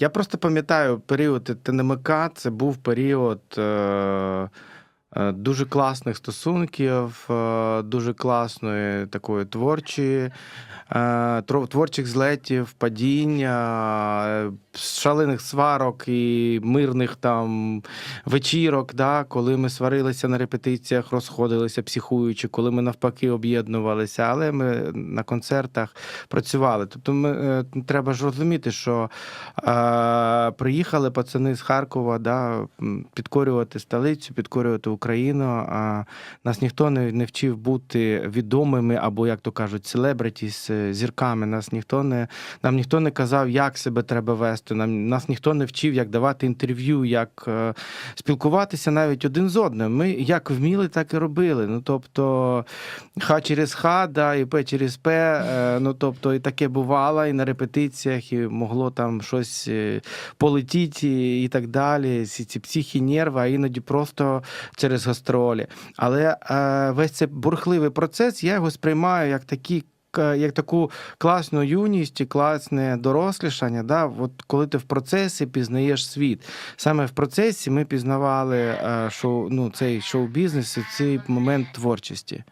Я просто пам'ятаю період ТНМК, це був період. Е- Дуже класних стосунків, е, дуже класної такої творчої, е, творчих злетів, падіння, е, шалених сварок і мирних там вечірок, да, коли ми сварилися на репетиціях, розходилися психуючи, коли ми навпаки об'єднувалися, але ми на концертах працювали. Тобто ми, е, треба ж розуміти, що е, приїхали пацани з Харкова да, підкорювати столицю, підкорювати Україну. А нас ніхто не, не вчив бути відомими або, як то кажуть, селебритіс, зірками. Нас ніхто не, нам ніхто не казав, як себе треба вести. Нам, нас ніхто не вчив, як давати інтерв'ю, як е, спілкуватися навіть один з одним. Ми як вміли, так і робили. Ну, тобто, ха через ха, да, і П через П. Е, ну, тобто, і таке бувало, і на репетиціях, і могло там щось е, полетіти, і так далі. Ці психі, нерви, а іноді просто через гастролі. Але е, весь цей бурхливий процес, я його сприймаю як такі. Як таку класну юність і класне дорослішання, да, от коли ти в процесі пізнаєш світ. Саме в процесі ми пізнавали е, шоу, ну, цей шоу-бізнес і цей момент творчості.